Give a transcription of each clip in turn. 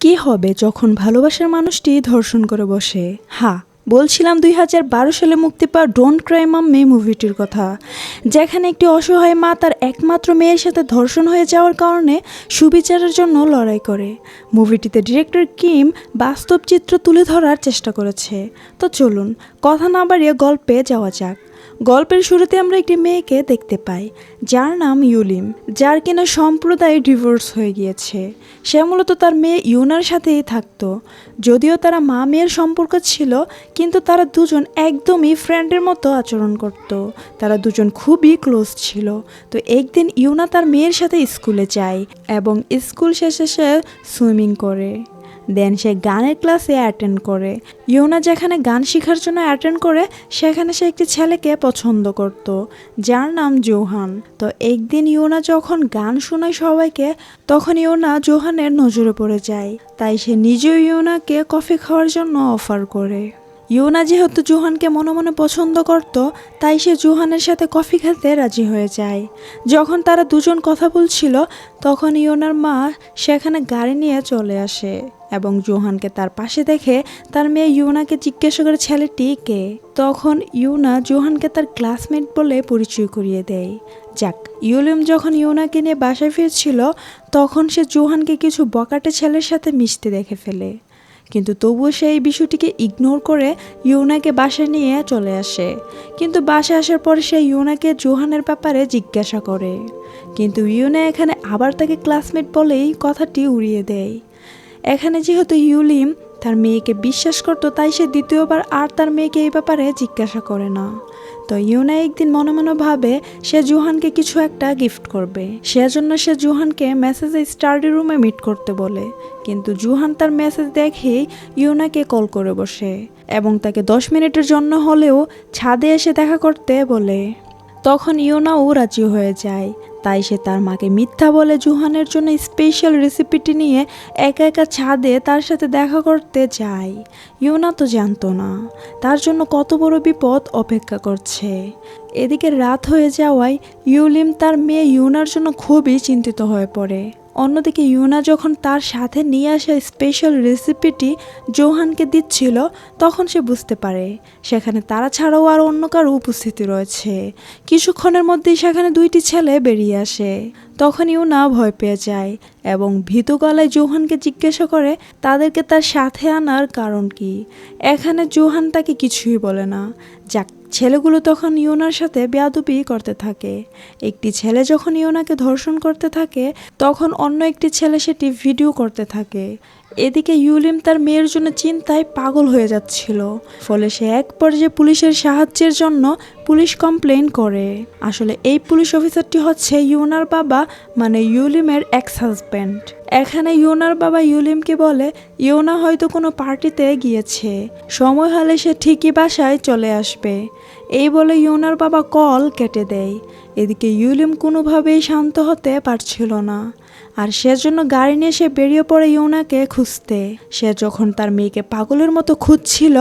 কি হবে যখন ভালোবাসার মানুষটি ধর্ষণ করে বসে? হ্যাঁ বলছিলাম দুই হাজার বারো সালে মুক্তি পাওয়া ডোন্ট ক্রাই মাম মে মুভিটির কথা। যেখানে একটি অসহায় মা তার একমাত্র মেয়ের সাথে ধর্ষণ হয়ে যাওয়ার কারণে সুবিচারের জন্য লড়াই করে। মুভিটিতে ডিরেক্টর কিম বাস্তব চিত্র তুলে ধরার চেষ্টা করেছে। তো চলুন, কথা না বাড়িয়ে গল্পে যাওয়া যাক। গল্পের শুরুতে আমরা একটি মেয়েকে দেখতে পাই, যার নাম ইউলিম, যার কিনা সম্প্রদায় ডিভোর্স হয়ে গিয়েছে। সে মূলত তার মেয়ে ইউনার সাথেই থাকতো। যদিও তারা মা মেয়ের সম্পর্ক ছিল, কিন্তু তারা দুজন একদমই ফ্রেন্ডের মতো আচরণ করত। তারা দুজন খুবই ক্লোজ ছিল। তো একদিন ইউনা তার মেয়ের সাথে স্কুলে যায় এবং স্কুল শেষে সে সুইমিং করে। দেন সে গানের ক্লাসে অ্যাটেন্ড করে। ইউনা যেখানে গান শেখার জন্য অ্যাটেন্ড করে, সেখানে সে একটি ছেলেকে পছন্দ করত, যার নাম জোহান। তো একদিন ইউনা যখন গান শোনায় সবাইকে, তখন ইউনা জোহানের নজরে পড়ে যায়। তাই সে নিজেও ইউনাকে কফি খাওয়ার জন্য অফার করে। ইউনা যেহেতু জুহানকে মনে মনে পছন্দ করত, তাই সে জুহানের সাথে কফি খেতে রাজি হয়ে যায়। যখন তারা দুজন কথা বলছিল, তখন ইউনার মা সেখানে গাড়ি নিয়ে চলে আসে। এবং জোহানকে তার পাশে দেখে তার মেয়ে ইউনাকে জিজ্ঞাসা করে ছেলেটি কে। তখন ইউনা জোহানকে তার ক্লাসমেট বলে পরিচয় করিয়ে দেয়। যাক, ইউলিম যখন ইউনাকে নিয়ে বাসায় ফিরছিল, তখন সে জোহানকে কিছু বকাটে ছেলের সাথে মিশতে দেখে ফেলে। কিন্তু তবুও সে এই বিষয়টিকে ইগনোর করে ইউনাকে বাসায় নিয়ে চলে আসে। কিন্তু বাসায় আসার পরে সে ইউনাকে জোহানের ব্যাপারে জিজ্ঞাসা করে। কিন্তু ইউনা এখানে আবার তাকে ক্লাসমেট বলেই কথাটি উড়িয়ে দেয়। এখানে যেহেতু ইউলিম তার মেয়েকে বিশ্বাস করতো, তাই সে দ্বিতীয়বার আর তার মেয়েকে এই ব্যাপারে জিজ্ঞাসা করে না। তো ইউনা একদিন মনে মনে ভাবে সে জুহানকে কিছু একটা গিফট করবে। সেজন্য সে জুহানকে মেসেজে স্টাডি রুমে মিট করতে বলে। কিন্তু জুহান তার মেসেজ দেখেই ইউনাকে কল করে বসে এবং তাকে দশ মিনিটের জন্য হলেও ছাদে এসে দেখা করতে বলে। তখন ইউনাও রাজি হয়ে যায়। তাই সে তার মাকে মিথ্যা বলে জুহানের জন্য স্পেশাল রেসিপিটি নিয়ে একা একা ছাদে তার সাথে দেখা করতে যায়। ইউনা তো জানতো না। তার জন্য কত বড় বিপদ অপেক্ষা করছে। এদিকে রাত হয়ে যাওয়ায় ইউলিম তার মেয়ে ইউনার জন্য খুবই চিন্তিত হয়ে পড়ে। অন্যদিকে ইউনা যখন তার সাথে নিয়ে আসা স্পেশাল রেসিপিটি জোহানকে দিচ্ছিল, তখন সে বুঝতে পারে, সেখানে তারা ছাড়াও আর অন্য কারও উপস্থিতি রয়েছে। কিছুক্ষণের মধ্যেই সেখানে দুইটি ছেলে বেরিয়ে আসে। তখন ইউনা ভয় পেয়ে যায় এবং ভীতু গলায় জোহানকে জিজ্ঞাসা করে, তাদেরকে তার সাথে আনার কারণ কি? এখানে জোহান তাকে কিছুই বলে না। যাক ছেলেগুলো তখন ইয়োনার সাথে বেয়াদবি করতে থাকে। একটি ছেলে যখন ইয়োনাকে ধর্ষণ করতে থাকে, তখন অন্য একটি ছেলে সেটি ভিডিও করতে থাকে। এদিকে ইউলিম তার মেয়ের জন্য চিন্তায় পাগল হয়ে যাচ্ছিল, ফলে সে এক পর্যায়ে পুলিশের সাহায্যের জন্য পুলিশ কমপ্লেন করে। আসলে এই পুলিশ অফিসারটি হচ্ছে ইউনার বাবা মানে ইউলিমের এক্স হাজব্যান্ড এখানে ইউনার বাবা ইউলিমকে বলে, ইউনা হয়তো কোনো পার্টিতে গিয়েছে। সময় হলে সে ঠিকই বাসায় চলে আসবে। এই বলে ইউনার বাবা কল কেটে দেয়। এদিকে ইউলিম কোনোভাবেই শান্ত হতে পারছিল না। আর সেজন্য গাড়ি নিয়ে সে বেরিয়ে পড়ে ইউনাকে খুঁজতে। সে যখন তার মেয়েকে পাগলের মতো খুঁজছিল,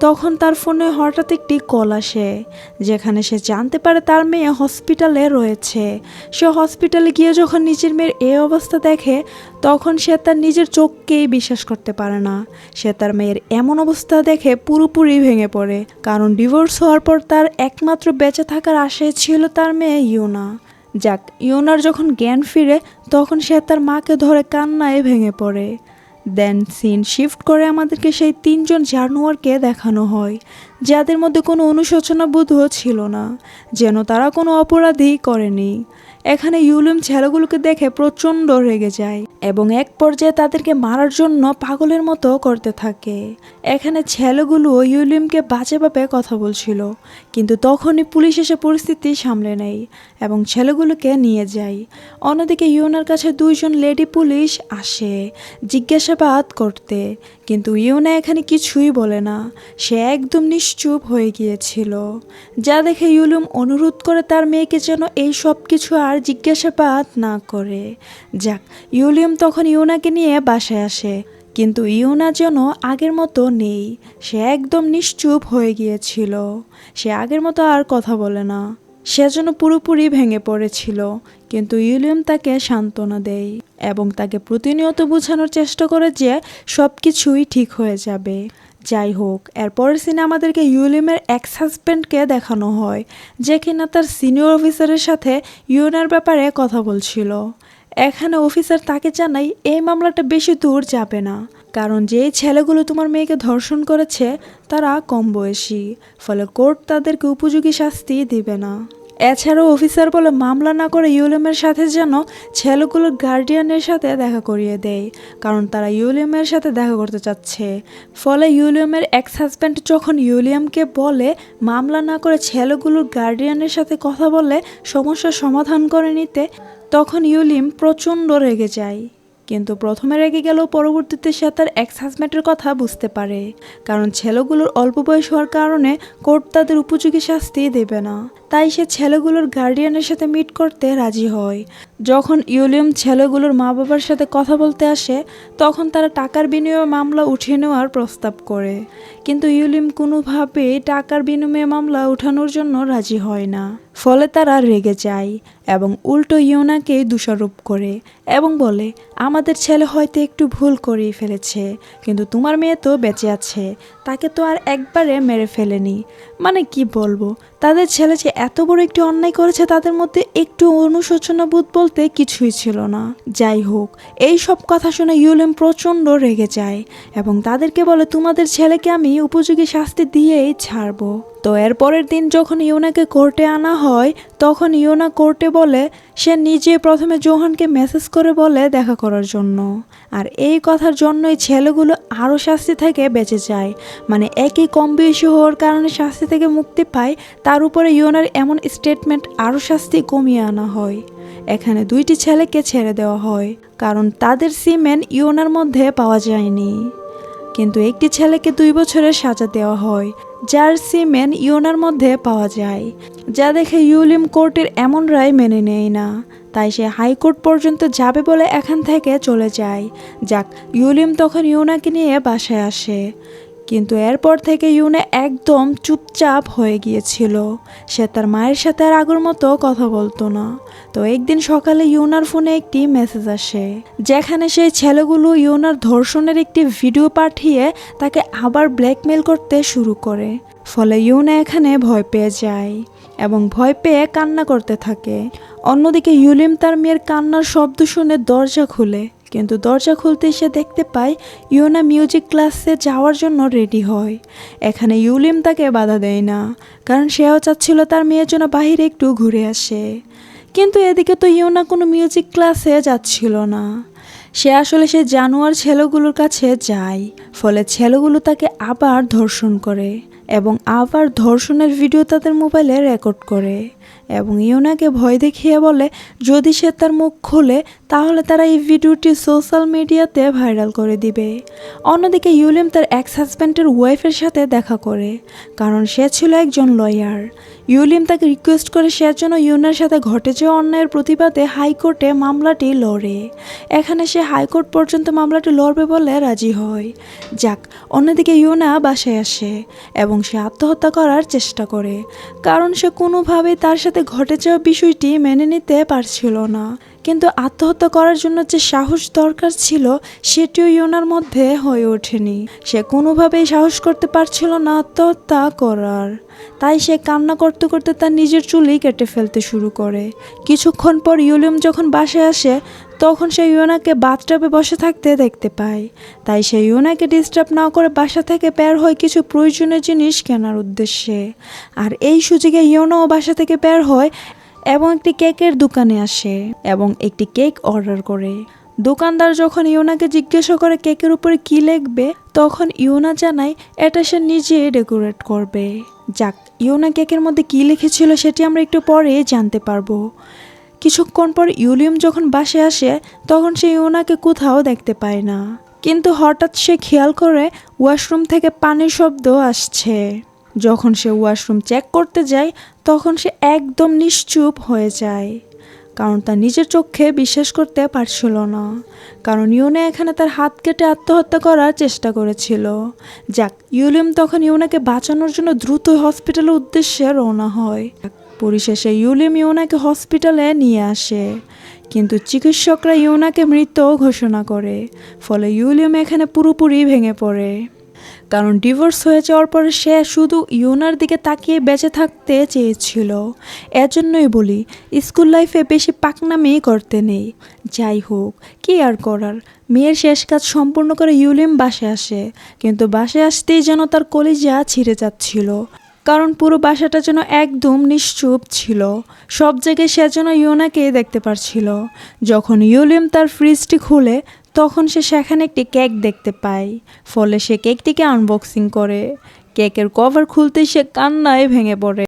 তখন তার ফোনে হঠাৎ একটি কল আসে, যেখানে সে জানতে পারে তার মেয়ে হসপিটালে রয়েছে। সে হসপিটালে গিয়ে যখন নিজের মেয়ের এই অবস্থা দেখে তখন সে তার নিজের চোখকেই বিশ্বাস করতে পারে না। সে তার মেয়ের এমন অবস্থা দেখে পুরোপুরি ভেঙে পড়ে। কারণ ডিভোর্স হওয়ার পর তার একমাত্র বেঁচে থাকার আশায় ছিল তার মেয়ে ইউনা। যাক, ইউনার যখন জ্ঞান ফিরে, তখন সে তার মাকে ধরে কান্নায় ভেঙে পড়ে। দেন সিন শিফট করে আমাদেরকে সেই তিনজন জানোয়ারকে দেখানো হয়, যাদের মধ্যে কোনো অনুশোচনা বোধও ছিল না, যেন তারা কোনো অপরাধই করেনি। এখানে ইউলিম ছেলেগুলোকে দেখে প্রচণ্ড রেগে যায় এবং এক পর্যায়ে তাদেরকে মারার জন্য পাগলের মতো করতে থাকে। এখানে ছেলেগুলো ইউলিমকে বাজেভাবে কথা বলছিল, কিন্তু তখনই পুলিশ এসে পরিস্থিতি সামলে নেয় এবং ছেলেগুলোকে নিয়ে যায়। অন্যদিকে ইউনার কাছে দুইজন লেডি পুলিশ আসে জিজ্ঞাসাবাদ করতে, কিন্তু ইউনা এখানে কিছুই বলে না। সে একদম নিশ্চুপ হয়ে গিয়েছিল। যা দেখে ইউলুম অনুরোধ করে তার মেয়েকে যেন এই সব কিছু আর জিজ্ঞাসাবাদ না করে। যাক, ইউলিয়াম তখন ইউনাকে নিয়ে বাসায় আসে, কিন্তু ইউনা যেন আগের মতো নেই। সে একদম নিশ্চুপ হয়ে গিয়েছিল। সে আগের মতো আর কথা বলে না। সে যেন পুরোপুরি ভেঙে পড়েছিল, কিন্তু ইউলিয়াম তাকে সান্ত্বনা দেয় এবং তাকে প্রতিনিয়ত বোঝানোর চেষ্টা করে যে সব কিছুই ঠিক হয়ে যাবে। যাই হোক, এরপরের সিনে আমাদেরকে ইউলিমের এক্স হাজব্যান্ডকে দেখানো হয়, যে কিনা তার সিনিয়র অফিসারের সাথে ইউনার ব্যাপারে কথা বলছিল। এখানে অফিসার তাকে জানাই এই মামলাটা বেশি দূর যাবে না। কারণ যেই ছেলেগুলো তোমার মেয়েকে ধর্ষণ করেছে, তারা কম বয়সী। ফলে কোর্ট তাদেরকে উপযোগী শাস্তি দিবে না। এছাড়াও অফিসার বলে মামলা না করে ইউলিয়ামের সাথে যেন ছেলেগুলোর গার্ডিয়ানের সাথে দেখা করিয়ে দেয়, কারণ তারা ইউলিয়ামের সাথে দেখা করতে চাচ্ছে। ফলে ইউলিয়ামের এক্স হাজব্যান্ড যখন ইউলিয়ামকে বলে মামলা না করে ছেলেগুলোর গার্ডিয়ানের সাথে কথা বলে সমস্যার সমাধান করে নিতে, তখন ইউলিম প্রচণ্ড রেগে যায়। কিন্তু প্রথমে রেগে গেলেও পরবর্তীতে সে তার এক্স হাজব্যান্ডের কথা বুঝতে পারে, কারণ ছেলেগুলোর অল্প বয়স হওয়ার কারণে কোর্ট তাদের উপযোগী শাস্তি দেবে না। তাই সে ছেলেগুলোর গার্ডিয়ানের সাথে মিট করতে রাজি হয়। যখন ইউলিয়াম ছেলেগুলোর মা বাবার সাথে কথা বলতে আসে, তখন তারা টাকার বিনিময়ে মামলা উঠিয়ে নেওয়ার প্রস্তাব করে। কিন্তু ইউলিম কোনোভাবেই টাকার বিনিময়ে মামলা উঠানোর জন্য রাজি হয় না। ফলে তারা রেগে যায় এবং উল্টো ইউনাকে দোষারোপ করে এবং বলে, আমাদের ছেলে হয়তো একটু ভুল করেই ফেলেছে, কিন্তু তোমার মেয়ে তো বেঁচে আছে, তাকে তো আর একবারে মেরে ফেলেনি। মানে কি বলব? তাদের ছেলে যে এত বড় একটি অন্যায় করেছে তাদের মধ্যে একটু অনুশোচনা বোধ বলতে কিছুই ছিল না। যাই হোক, এই সব কথা শুনে ইউলেম প্রচণ্ড রেগে যায় এবং তাদেরকে বলে, তোমাদের ছেলেকে আমি উপযোগী শাস্তি দিয়েই ছাড়বো। তো এর পরের দিন যখন ইউনাকে কোর্টে আনা হয়, তখন ইউনা কোর্টে বলে, সে নিজে প্রথমে জোহানকে মেসেজ করে বলে দেখা করার জন্য। আর এই কথার জন্যই ছেলেগুলো আরও শাস্তি থেকে বেঁচে যায়। মানে একই কম বয়সী হওয়ার কারণে শাস্তি থেকে মুক্তি পায়, তার উপরে ইউনার এমন স্টেটমেন্ট আরও শাস্তি কমিয়ে আনা হয়। এখানে দুইটি ছেলেকে ছেড়ে দেওয়া হয়, কারণ তাদের সিমেন ইউনার মধ্যে পাওয়া যায়নি। কিন্তু একটি ছেলেকে দুই বছরের সাজা দেওয়া হয়। যার সিমেন ইউনার মধ্যে পাওয়া যায়, যা দেখে ইউলিম কোর্টের এমন রায় মেনে নেয় না। তাই সে হাইকোর্ট পর্যন্ত যাবে বলে এখান থেকে চলে যায়। যাক, ইউলিম তখন ইউনাকে নিয়ে বাসায় আসে। কিন্তু এরপর থেকে ইউনা একদম চুপচাপ হয়ে গিয়েছিল। সে তার মায়ের সাথে আর আগের মতো কথা বলতো না। তো একদিন সকালে ইউনার ফোনে একটি মেসেজ আসে, যেখানে সেই ছেলেগুলো ইউনার ধর্ষণের একটি ভিডিও পাঠিয়ে তাকে আবার ব্ল্যাকমেল করতে শুরু করে। ফলে ইউনা এখানে ভয় পেয়ে যায় এবং ভয় পেয়ে কান্না করতে থাকে। অন্যদিকে ইউলিম তার মেয়ের কান্নার শব্দ শুনে দরজা খুলে। কিন্তু দরজা খুলতে সে দেখতে পায় ইউনা মিউজিক ক্লাসে যাওয়ার জন্য রেডি হয়। এখানে ইউলিম তাকে বাধা দেয় না, কারণ সেও চাচ্ছিল তার মেয়ের জন্য বাহিরে একটু ঘুরে আসে। কিন্তু এদিকে তো ইউনা কোনো মিউজিক ক্লাসে যাচ্ছিল না। সে আসলে সে জানোয়ার ছেলেগুলোর কাছে যায়, ফলে ছেলেগুলো তাকে আবার ধর্ষণ করে এবং আবার ধর্ষণের ভিডিও তাদের মোবাইলে রেকর্ড করে এবং ইউনাকে ভয় দেখিয়ে বলে, যদি সে তার মুখ খোলে তাহলে তারা এই ভিডিওটি সোশ্যাল মিডিয়াতে ভাইরাল করে দিবে। অন্যদিকে ইউলিম তার এক্স হাজব্যান্ডের ওয়াইফের সাথে দেখা করে, কারণ সে ছিল একজন লয়ার ইউলিম তাকে রিকোয়েস্ট করে সে যেন ইউনার সাথে ঘটে যাওয়া অন্যায়ের প্রতিবাদে হাইকোর্টে মামলাটি লড়ে। এখানে সে হাইকোর্ট পর্যন্ত মামলাটি লড়বে বলে রাজি হয়। যাক, অন্যদিকে ইউনা বাসায় আসে এবং সে আত্মহত্যা করার চেষ্টা করে, কারণ সে কোনোভাবেই তার সাথে ঘটে যাওয়া বিষয়টি মেনে নিতে পারছিল না। কিন্তু আত্মহত্যা করার জন্য যে সাহস দরকার ছিল, সেটিও ইউনার মধ্যে হয়ে ওঠেনি। সে কোনোভাবেই সাহস করতে পারছিল না আত্মহত্যা করার। তাই সে কান্না করতে করতে তার নিজের চুলই কেটে ফেলতে শুরু করে। কিছুক্ষণ পর ইউলিয়াম যখন বাসায় আসে, তখন সে ইউনাকে বাথটাবে বসে থাকতে দেখতে পায়। তাই সে ইউনাকে ডিস্টার্ব না করে বাসা থেকে বের হয় কিছু প্রয়োজনীয় জিনিস কেনার উদ্দেশ্যে। আর এই সুযোগে ইউনাও বাসা থেকে বের হয় এবং একটি কেকের দোকানে আসে এবং একটি কেক অর্ডার করে। দোকানদার যখন ইউনাকে জিজ্ঞাসা করে কেকের উপরে কি লিখবে, তখন ইউনা জানায়, এটা সে নিজে ডেকোরেট করবে। যাক, ইউনা কেকের মধ্যে কি লিখেছিল সেটি আমরা একটু পরে জানতে পারব। কিছুক্ষণ পর ইউলিয়াম যখন বাসে আসে, তখন সে ইউনাকে কোথাও দেখতে পায় না। কিন্তু হঠাৎ সে খেয়াল করে ওয়াশরুম থেকে পানির শব্দ আসছে। যখন সে ওয়াশরুম চেক করতে যায়, তখন সে একদম নিশ্চুপ হয়ে যায়। কারণ তার নিজের চোখে বিশ্বাস করতে পারছিল না। কারণ ইউনা এখানে তার হাত কেটে আত্মহত্যা করার চেষ্টা করেছিল। যাক, ইউলিয়াম তখন ইউনাকে বাঁচানোর জন্য দ্রুত হসপিটালের উদ্দেশ্যে রওনা হয়। পরিশেষে ইউলিয়াম ইউনাকে হসপিটালে নিয়ে আসে। কিন্তু চিকিৎসকরা ইউনাকে মৃত ঘোষণা করে। ফলে ইউলিয়াম এখানে পুরোপুরি ভেঙে পড়ে। কারণ ডিভোর্স হয়ে যাওয়ার পরে সে শুধু ইউনার দিকে তাকিয়ে বেঁচে থাকতে চেয়েছিল। এজন্যই বলি, স্কুল লাইফে বেশি পাকনামি করতে নেই। যাই হোক, কি আর করার? মেয়ের শেষ কাজ সম্পূর্ণ করে ইউলিয়াম বাসে আসে। কিন্তু বাসে আসতেই যেন তার কলিজা ছিঁড়ে যাচ্ছিল। কারণ পুরো বাসাটা যেন একদম নিশ্চুপ ছিল। সব জায়গায় সে যেন ইউনাকে দেখতে পারছিল। যখন ইউলিয়াম তার ফ্রিজটি খুলে তখন সে সেখানে একটি কেক দেখতে পায়। ফলে সে কেকটিকে আনবক্সিং করে। কেকের কভার খুলতেই সে কান্নায় ভেঙে পড়ে।